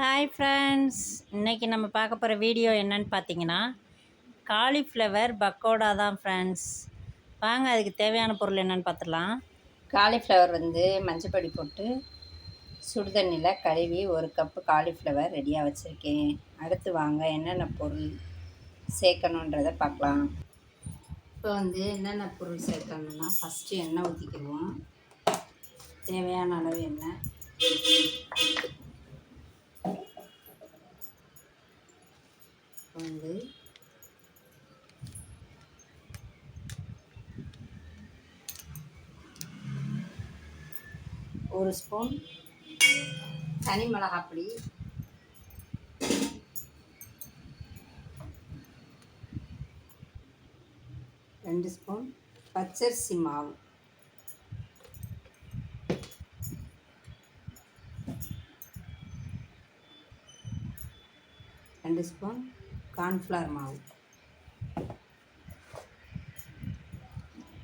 Hi friends இன்றைக்கி நம்ம பார்க்க போகிற வீடியோ என்னன்னு பார்த்தீங்கன்னா காலிஃப்ளவர் பக்கோடா தான் ஃப்ரெண்ட்ஸ் வாங்க அதுக்கு தேவையான பொருள் என்னன்னு பார்த்துடலாம். காலிஃப்ளவர் வந்து மஞ்சப்பொடி போட்டு சுடுதண்ணியில் கழுவி ஒரு கப்பு காலிஃப்ளவர் ரெடியாக வச்சுருக்கேன். அடுத்து வாங்க என்னென்ன பொருள் சேர்க்கணுன்றதை பார்க்கலாம். இப்போ வந்து என்னென்ன பொருள் சேர்க்கணும்னா ஃபஸ்ட்டு எண்ணெய் ஊற்றிக்கிடுவோம் தேவையான அளவு எண்ணெய். இப்போ ஒரு ஸ்பூன் தனி மிளகாப்பொடி. ரெண்டு ஸ்பூன் பச்சரிசி மாவு. ரெண்டு ஸ்பூன் கார்ன்ஃப்ளவர் மாவு.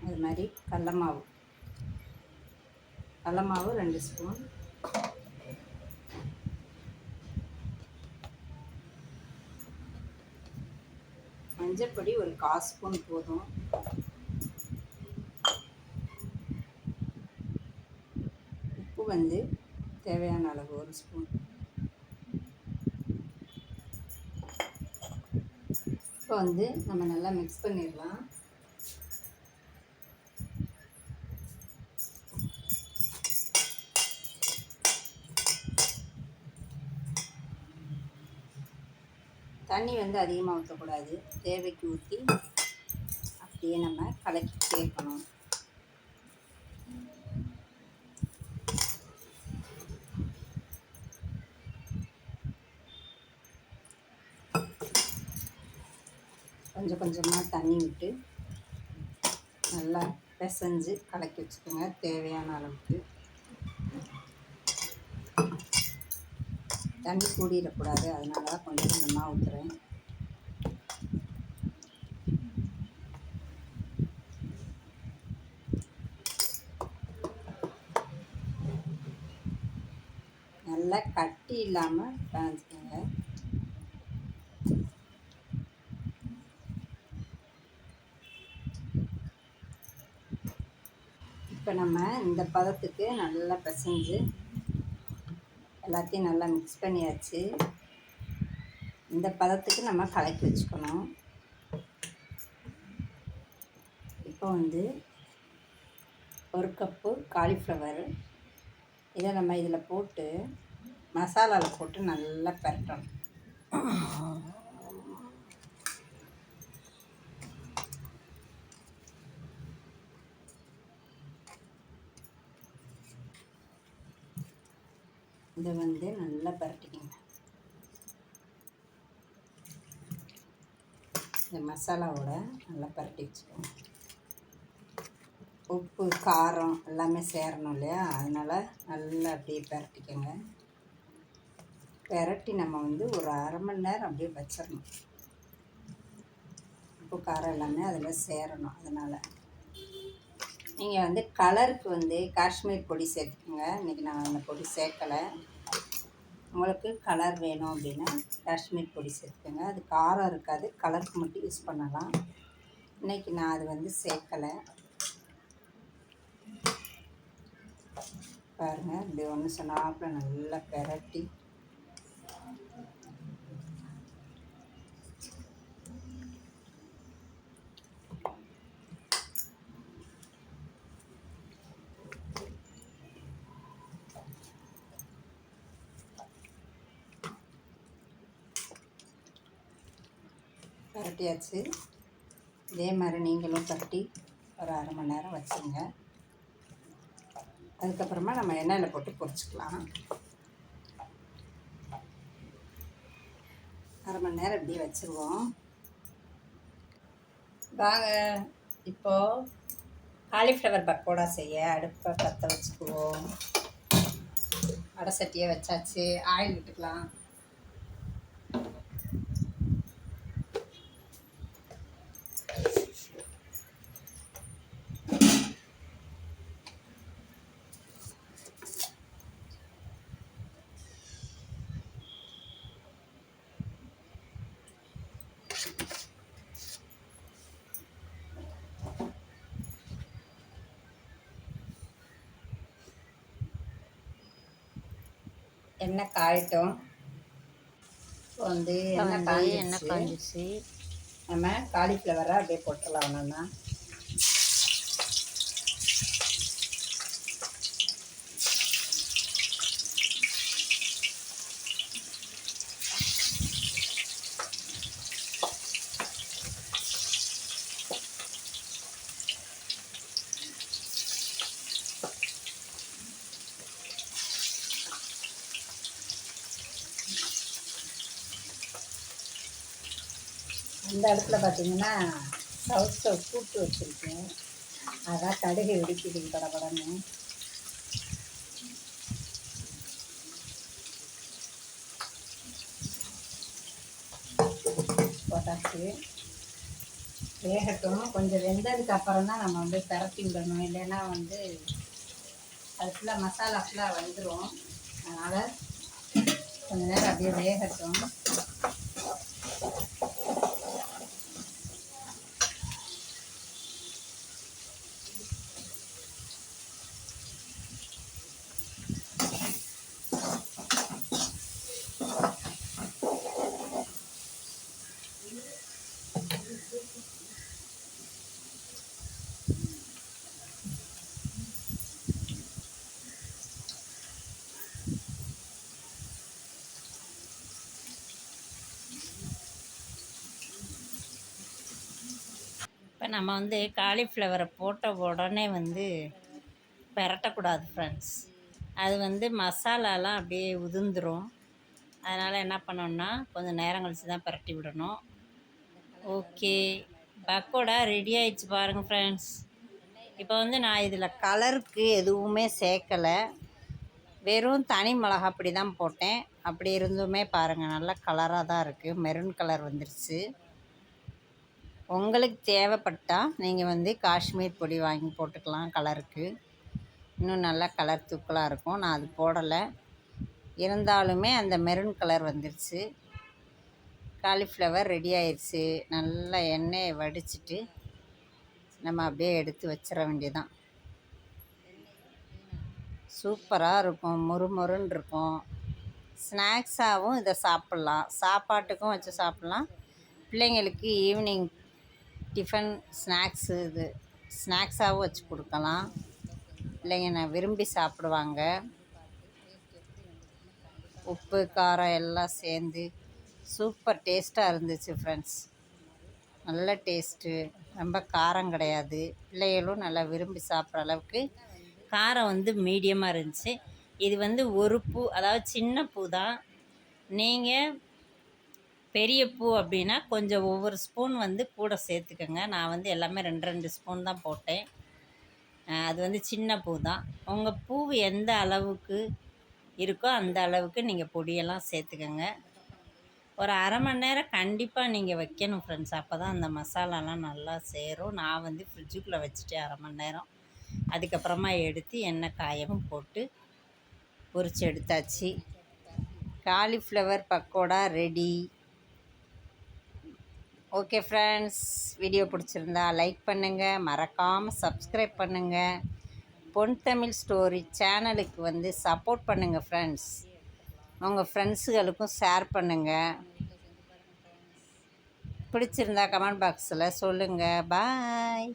அது மாதிரி கடல மாவு. கடல மாவு ரெண்டு ஸ்பூன். மஞ்சப்பொடி ஒரு கால் ஸ்பூன் போதும். உப்பு வந்து தேவையான அளவு ஒரு ஸ்பூன். இப்போ வந்து நம்ம நல்லா மிக்ஸ் பண்ணிடலாம். தண்ணி வந்து அதிகமாக ஊற்றக்கூடாது தேவைக்கு ஊற்றி அப்படியே நம்ம கலக்கிட்டே சேர்க்கணும். கொஞ்சம் கொஞ்சமாக தண்ணி விட்டு நல்லா பிசைஞ்சு கலக்கி வச்சுக்கோங்க தேவையான அளவுக்கு. தண்ணி கூடிடக்கூடாது அதனால தான் கொஞ்சம் கொஞ்சமாக ஊற்றுறேன் நல்லா கட்டி இல்லாமல் இப்போ நம்ம இந்த பதத்துக்கு நல்லா பிசைஞ்சு எல்லாத்தையும் நல்லா மிக்ஸ் பண்ணியாச்சு. இந்த பதத்துக்கு நம்ம கலக்கி வச்சுக்கணும். இப்போ வந்து ஒரு கப்பு காலிஃப்ளவர் இதை நம்ம இதில் போட்டு மசாலாவில் போட்டு நல்லா பரட்டணும். இதை வந்து நல்லா பரட்டிக்கங்க. இந்த மசாலாவோட நல்லா பரட்டி வச்சுக்கோங்க. உப்பு காரம் எல்லாமே சேரணும் இல்லையா? அதனால் நல்லா அப்படியே பரட்டிக்கோங்க. பெரட்டி நம்ம வந்து ஒரு அரை மணி நேரம் அப்படியே வச்சிடணும் உப்பு காரம் எல்லாமே அதில் சேரணும். அதனால் நீங்கள் வந்து கலருக்கு வந்து காஷ்மீர் பொடி சேர்த்துக்கோங்க. இன்றைக்கி நான் அந்த பொடி சேர்க்கலை. உங்களுக்கு கலர் வேணும் அப்படின்னா காஷ்மீர் பொடி சேர்த்துக்கோங்க. அது காரம் இருக்காது கலருக்கு மட்டும் யூஸ் பண்ணலாம். இன்றைக்கி நான் அது வந்து சேர்க்கலை. பாருங்கள் இப்படி ஒன்று சொன்னாப்பில் நல்லா பெரட்டி. பரட்டியாச்சு. இதே மாதிரி நீங்களும் பரட்டி ஒரு அரை மணி நேரம் வச்சுங்க. அதுக்கப்புறமா நம்ம எண்ணெயில் போட்டு பொரிச்சிக்கலாம். அரை மணி நேரம் இப்படியே வச்சுருவோம். வாங்க இப்போது காலிஃப்ளவர் பக்கோடா செய்ய அடுப்பை பற்ற வச்சுக்குவோம். அடை சட்டியை வச்சாச்சு ஆயில் விட்டுக்கலாம். எண்ணெய் காயட்டும். இப்போ வந்து எண்ணெய் காஞ்சிச்சு நம்ம காலிஃப்ளவரை அப்படியே போட்டுடலாம் ஒன்றா இந்த இடத்துல பார்த்தீங்கன்னா ஸ்டவ் கூட்டு வச்சுருக்கேன். அதான் கடுகு வெடிக்குது படபடன்னு. போட்டாச்சு. வேகட்டும். கொஞ்சம் வெந்ததுக்கு அப்புறம் தான் நம்ம வந்து பரட்டி விடணும். இல்லைன்னா வந்து அது ஃபுல்லாக மசாலா ஃபுல்லாக வந்துடும் அதனால் கொஞ்சம் நேரம் அப்படியே வேகட்டும். நம்ம வந்து காலிஃப்ளவரை போட்ட உடனே வந்து பெரட்டக்கூடாது ஃப்ரெண்ட்ஸ் அது வந்து மசாலாலாம் அப்படியே உதிர்ந்துடும் அதனால் என்ன பண்ணோம்னா கொஞ்சம் நேரம் கழித்து தான் பரட்டி விடணும். ஓகே. பக்கோடா ரெடி ஆயிடுச்சு பாருங்கள் ஃப்ரெண்ட்ஸ் இப்போ வந்து நான் இதில் கலருக்கு எதுவுமே சேர்க்கலை. வெறும் தனி மிளகா அப்படி தான் போட்டேன். அப்படி இருந்துமே பாருங்கள் நல்ல கலராக தான் இருக்குது மெரூன் கலர் வந்துருச்சு. உங்களுக்கு தேவைப்பட்டால் நீங்கள் வந்து காஷ்மீர் பொடி வாங்கி போட்டுக்கலாம் கலருக்கு. இன்னும் நல்லா கலர் தூக்கலாக இருக்கும். நான் அது போடலை. இருந்தாலுமே அந்த மெரூன் கலர் வந்துருச்சு. காலிஃப்ளவர் ரெடி ஆயிடுச்சு நல்லா எண்ணெயை வடிச்சிட்டு நம்ம அப்படியே எடுத்து வச்சிட வேண்டியதான் சூப்பராக இருக்கும். முறுமுறுன்னு இருக்கும். ஸ்நாக்ஸாகவும் இதை சாப்பிட்லாம். சாப்பாட்டுக்கும் வச்சு சாப்பிட்லாம். பிள்ளைங்களுக்கு ஈவினிங் டிஃபன் ஸ்நாக்ஸு இது. ஸ்நாக்ஸாகவும் வச்சு கொடுக்கலாம். பிள்ளைங்க நான் விரும்பி சாப்பிடுவாங்க. உப்பு காரம் எல்லாம் சேர்ந்து சூப்பர் டேஸ்ட்டாக இருந்துச்சு ஃப்ரெண்ட்ஸ் நல்ல டேஸ்ட்டு ரொம்ப காரம் கிடையாது. பிள்ளைகளும் நல்லா விரும்பி சாப்பிட்ற அளவுக்கு காரம் வந்து மீடியமாக இருந்துச்சு. இது வந்து ஒரு பூ அதாவது சின்ன பூ தான். நீங்கள் பெரிய பூ அப்படின்னா கொஞ்சம் ஒவ்வொரு ஸ்பூன் வந்து கூட சேர்த்துக்கோங்க. நான் வந்து எல்லாமே ரெண்டு ரெண்டு ஸ்பூன் தான் போட்டேன். அது வந்து சின்ன பூ தான். உங்கள் பூ எந்த அளவுக்கு இருக்கோ அந்த அளவுக்கு நீங்கள் பொடியெல்லாம் சேர்த்துக்கோங்க. ஒரு அரை மணி நேரம் கண்டிப்பாக நீங்கள் வைக்கணும் ஃப்ரெண்ட்ஸ் அப்போ தான் அந்த மசாலாலாம் நல்லா சேரும். நான் வந்து ஃப்ரிட்ஜுக்குள்ளே வச்சுட்டேன் அரை மணி நேரம் அதுக்கப்புறமா எடுத்து எண்ணெய் காயமும் போட்டு பொரிச்சு எடுத்தாச்சு. Cauliflower pakoda ready okay friends video பிடிச்சிருந்தா லைக் பண்ணுங்கள் மறக்காமல் சப்ஸ்கிரைப் பண்ணுங்கள் பொன் தமிழ் ஸ்டோரி சேனலுக்கு வந்து சப்போர்ட் பண்ணுங்கள் ஃப்ரெண்ட்ஸ் உங்கள் ஃப்ரெண்ட்ஸுகளுக்கும் ஷேர் பண்ணுங்கள் பிடிச்சிருந்தா கமெண்ட் பாக்ஸில் சொல்லுங்கள் பாய்